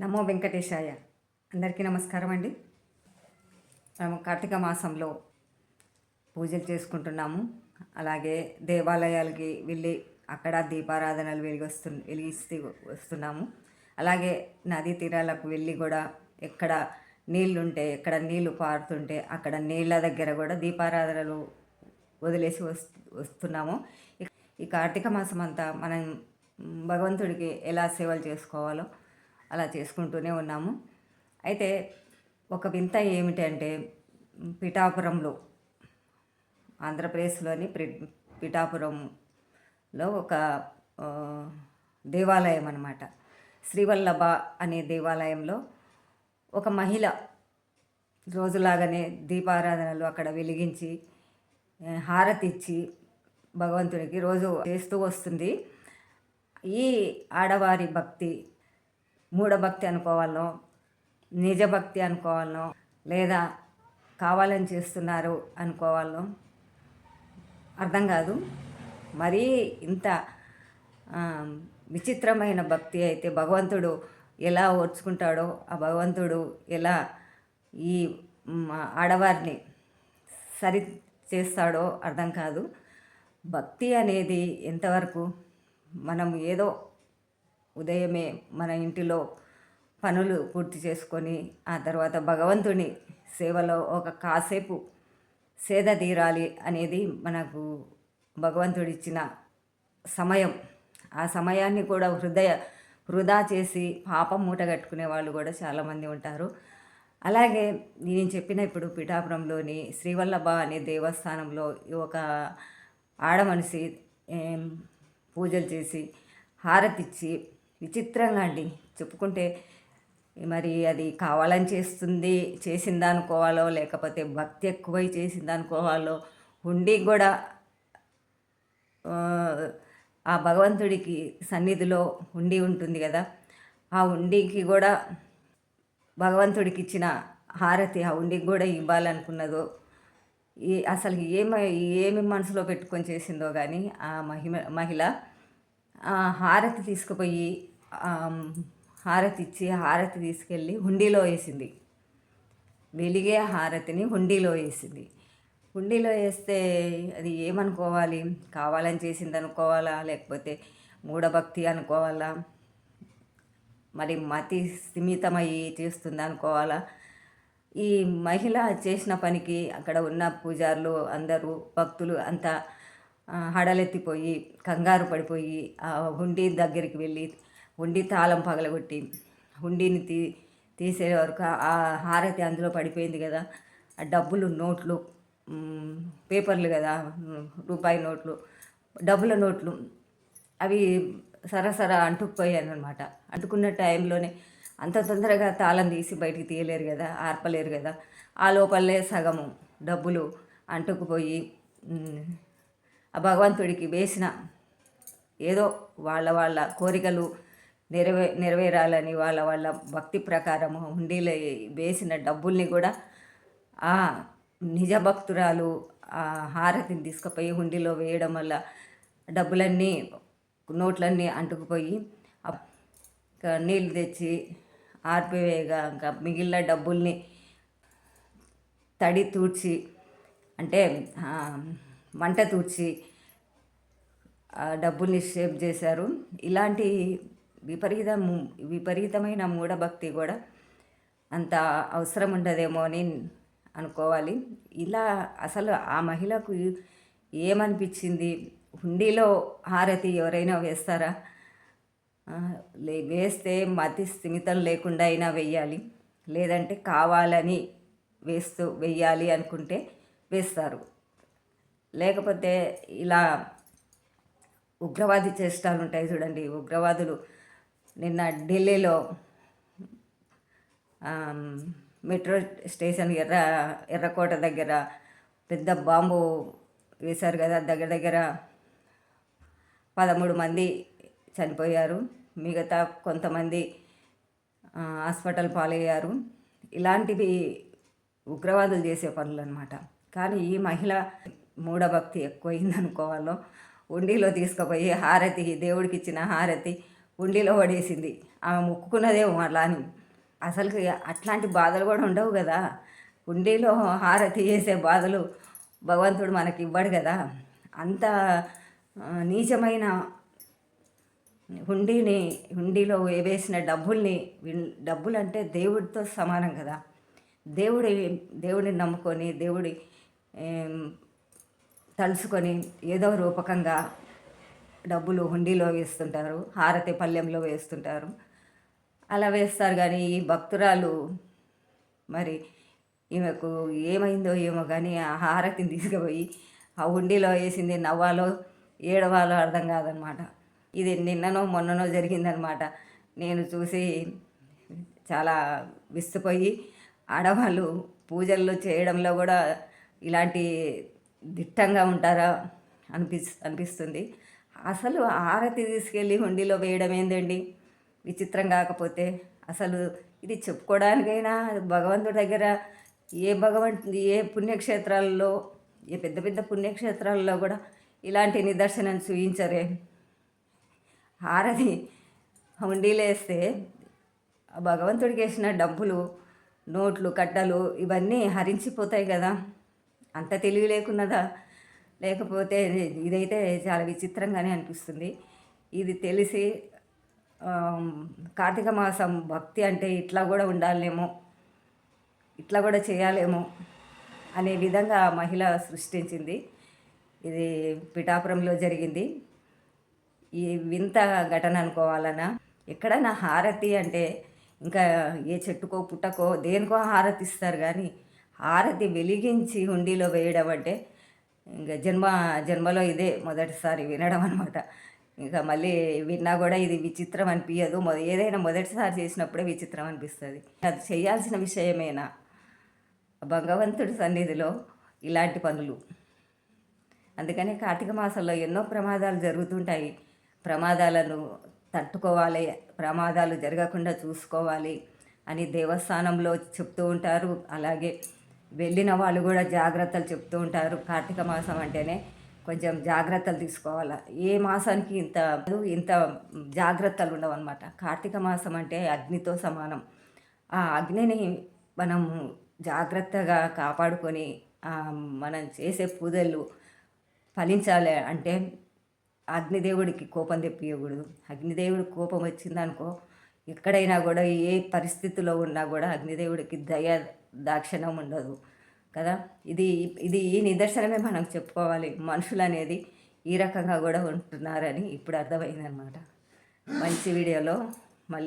నమో వెంకటేశాయ. అందరికీ నమస్కారం అండి. మేము కార్తీక మాసంలో పూజలు చేసుకుంటున్నాము. అలాగే దేవాలయాలకి వెళ్ళి అక్కడ దీపారాధనలు వెలిగొస్తు వెలిగిస్తూ వస్తున్నాము. అలాగే నదీ తీరాలకు వెళ్ళి కూడా ఎక్కడ నీళ్ళు ఉంటే ఎక్కడ నీళ్ళు పారుతుంటే అక్కడ నీళ్ళ దగ్గర కూడా దీపారాధనలు వదిలేసి వస్తు వస్తున్నాము. ఈ కార్తీక మాసం అంతా మనం భగవంతుడికి ఎలా సేవలు చేసుకోవాలో అలా చేసుకుంటూనే ఉన్నాము. అయితే ఒక వింత ఏమిటంటే పిఠాపురంలో ఆంధ్రప్రదేశ్లోని ప్రి- పిఠాపురంలో ఒక దేవాలయం అనమాట శ్రీవల్లభ అనే దేవాలయంలో ఒక మహిళ రోజులాగానే దీపారాధనలు అక్కడ వెలిగించి హారతిచ్చి హారతి ఇచ్చి భగవంతుడికి రోజు చేస్తూ వస్తుంది. ఈ ఆడవారి భక్తి మూఢభక్తి అనుకోవాలనో నిజభక్తి అనుకోవాలనో లేదా కావాలని చేస్తున్నారు అనుకోవాలనో అర్థం కాదు. మరీ ఇంత విచిత్రమైన భక్తి అయితే భగవంతుడు ఎలా ఓర్చుకుంటాడో ఆ భగవంతుడు ఎలా ఈ ఆడవారిని సరి చేస్తాడో అర్థం కాదు. భక్తి అనేది ఎంతవరకు మనం ఏదో ఉదయమే మన ఇంటిలో పనులు పూర్తి చేసుకొని ఆ తర్వాత భగవంతుని సేవలో ఒక కాసేపు సేద తీరాలి అనేది మనకు భగవంతుడిచ్చిన సమయం. ఆ సమయాన్ని కూడా హృదయ వృధా చేసి పాపం మూట కట్టుకునే వాళ్ళు కూడా చాలామంది ఉంటారు. అలాగే నేను చెప్పిన ఇప్పుడు పిఠాపురంలోని శ్రీవల్లభ అనే దేవస్థానంలో ఒక ఆడమనిషి పూజలు చేసి హారతిచ్చి విచిత్రంగా అండి. చెప్పుకుంటే మరి అది కావాలని చేస్తుంది చేసిందా అనుకోవాలో లేకపోతే భక్తి ఎక్కువై చేసిందా అనుకోవాలో హుండీ కూడా ఆ, భగవంతుడికి సన్నిధిలో హుండీ ఉంటుంది కదా. ఆ హుండీకి కూడా భగవంతుడికి ఇచ్చిన హారతి ఆ హుండీకి కూడా ఇవ్వాలనుకున్నదో ఈ అసలు ఏమి ఏమి మనసులో పెట్టుకొని చేసిందో కానీ ఆ మహిమ మహిళ ఆ హారతి తీసుకుపోయి హారతి ఇచ్చి హారతి తీసుకెళ్ళి హుండీలో వేసింది. వెలిగే హారతిని హుండీలో వేసింది. హుండీలో వేస్తే అది ఏమనుకోవాలి? కావాలని చేసింది అనుకోవాలా? లేకపోతే మూఢభక్తి అనుకోవాలా? మరి మతి స్థిమితమయ్యి చేస్తుంది అనుకోవాలా? ఈ మహిళ చేసిన పనికి అక్కడ ఉన్న పూజారులు అందరూ భక్తులు అంతా హడలెత్తిపోయి కంగారు పడిపోయి ఆ హుండీ దగ్గరికి వెళ్ళి ఉండి తాళం పగలగొట్టి హుండీని తీ తీసే వరకు ఆ హారతి అందులో పడిపోయింది కదా. ఆ డబ్బులు నోట్లు పేపర్లు కదా రూపాయి నోట్లు డబ్బుల నోట్లు అవి సరసర అంటుకుపోయాను అనమాట అంటుకున్న టైంలోనే అంత తొందరగా తాళం తీసి బయటికి తీయలేరు కదా ఆర్పలేరు కదా. ఆ లోపలే సగము డబ్బులు అంటుకుపోయి ఆ భగవంతుడికి వేసిన ఏదో వాళ్ళ వాళ్ళ కోరికలు నెరవే నెరవేరాలని వాళ్ళ వాళ్ళ భక్తి ప్రకారం హుండీలో వేసిన డబ్బుల్ని కూడా ఆ నిజ భక్తురాలు ఆ హారతిని తీసుకుపోయి హుండీలో వేయడం వల్ల డబ్బులన్నీ నోట్లన్నీ అంటుకుపోయి నీళ్ళు తెచ్చి ఆర్పివేయగా ఇంకా మిగిలిన డబ్బుల్ని తడి తూడ్చి అంటే మంట తూడ్చి ఆ డబ్బుల్ని షేప్ చేశారు. ఇలాంటి విపరీత విపరీతమైన మూఢభక్తి కూడా అంత అవసరం ఉండదేమో అని అనుకోవాలి. ఇలా అసలు ఆ మహిళకు ఏమనిపించింది? హుండీలో హారతి ఎవరైనా వేస్తారా? లే వేస్తే మతి స్థిమితం లేకుండా అయినా వెయ్యాలి. లేదంటే కావాలని వేస్తూ వెయ్యాలి అనుకుంటే వేస్తారు. లేకపోతే ఇలా ఉగ్రవాది చేష్టాలు ఉంటాయి చూడండి. ఉగ్రవాదులు నిన్న ఢిల్లీలో మెట్రో స్టేషన్ ఎర్ర ఎర్రకోట దగ్గర పెద్ద బాంబు వేశారు కదా దగ్గర దగ్గర పదమూడు మంది చనిపోయారు. మిగతా కొంతమంది హాస్పిటల్ పాలయ్యారు. ఇలాంటివి ఉగ్రవాదులు చేసే పనులు అనమాట కానీ ఈ మహిళ మూఢభక్తి ఎక్కువైందనుకోవాలో ఉండిలో తీసుకుపోయి హారతి దేవుడికి ఇచ్చిన హారతి ఉండిలో పడేసింది. ఆమె మొక్కుకున్నదేమో అలా అని అసలు అట్లాంటి బాధలు కూడా ఉండవు కదా. ఉండిలో హారతి చేసే బాధలు భగవంతుడు మనకి ఇవ్వడు కదా. అంత నీచమైన హుండీని హుండీలో వేసిన డబ్బుల్ని విన్- డబ్బులు అంటే దేవుడితో సమానం కదా. దేవుడి దేవుడిని నమ్ముకొని దేవుడి తలుసుకొని ఏదో రూపకంగా డబ్బులు హుండీలో వేస్తుంటారు హారతి పళ్ళెంలో వేస్తుంటారు. అలా వేస్తారు కానీ ఈ భక్తురాలు మరి ఈమెకు ఏమైందో ఏమో కానీ ఆ హారతిని తీసుకుపోయి ఆ హుండీలో వేసింది నవ్వాలో ఏడవాలో అర్థం కాదనమాట. ఇది నిన్ననో మొన్ననో జరిగిందనమాట. నేను చూసి చాలా విస్తుపోయి ఆడవాళ్ళు పూజలు చేయడంలో కూడా ఇలాంటి దిట్టంగా ఉంటారా అనిపిస్ అనిపిస్తుంది. అసలు ఆరతి తీసుకెళ్ళి హుండీలో వేయడం ఏందండి? విచిత్రం కాకపోతే అసలు ఇది చెప్పుకోవడానికైనా భగవంతుడి దగ్గర ఏ భగవంతు ఏ పుణ్యక్షేత్రాల్లో ఏ పెద్ద పెద్ద పుణ్యక్షేత్రాల్లో కూడా ఇలాంటి నిదర్శనం చూపించరే హారతి హుండీలో వేస్తే భగవంతుడికి వేసిన డబ్బులు నోట్లు కట్టలు ఇవన్నీ హరించిపోతాయి కదా. అంత తెలివి లేకున్నదా? లేకపోతే ఇదైతే చాలా విచిత్రంగానే అనిపిస్తుంది. ఇది తెలిసి కార్తీక మాసం భక్తి అంటే ఇట్లా కూడా ఉండాలేమో ఇట్లా కూడా చేయాలేమో అనే విధంగా మహిళ సృష్టించింది. ఇది పిఠాపురంలో జరిగింది. ఈ వింత ఘటన అనుకోవాలన్నా ఎక్కడైనా హారతి అంటే ఇంకా ఏ చెట్టుకో పుట్టకో దేనికో హారతి ఇస్తారు కానీ హారతి వెలిగించి హుండీలో వేయడం అంటే ఇంకా జన్మ జన్మలో ఇదే మొదటిసారి వినడం అనమాట ఇంకా మళ్ళీ విన్నా కూడా ఇది విచిత్రం అనిపించదు మొ- ఏదైనా మొదటిసారి చేసినప్పుడే విచిత్రం అనిపిస్తుంది. అది చేయాల్సిన విషయమేనా? భగవంతుడి సన్నిధిలో ఇలాంటి పనులు. అందుకని కార్తీక మాసంలో ఎన్నో ప్రమాదాలు జరుగుతుంటాయి. ప్రమాదాలను తట్టుకోవాలి ప్రమాదాలు జరగకుండా చూసుకోవాలి అని దేవస్థానంలో చెప్తూ ఉంటారు. అలాగే వెళ్ళిన వాళ్ళు కూడా జాగ్రత్తలు చెప్తూ ఉంటారు. కార్తీక మాసం అంటేనే కొంచెం జాగ్రత్తలు తీసుకోవాలి. ఏ మాసానికి ఇంత ఇంత జాగ్రత్తలు ఉండవన్నమాట కార్తీక మాసం అంటే అగ్నితో సమానం. ఆ అగ్నిని మనం జాగ్రత్తగా కాపాడుకొని మనం చేసే పూజలు ఫలించాలి అంటే అగ్నిదేవుడికి కోపం తెప్పియకూడదు. అగ్నిదేవుడికి కోపం వచ్చిందనుకో ఎక్కడైనా కూడా ఏ పరిస్థితిలో ఉన్నా కూడా అగ్నిదేవుడికి దయ దాక్షణం ఉండదు కదా? ఇది ఇది ఈ నిదర్శనమే మనం చెప్పుకోవాలి. మనుషులు అనేది ఈ రకంగా కూడా ఉంటున్నారని ఇప్పుడు అర్థమైందనమాట మంచి వీడియోలో మళ్ళీ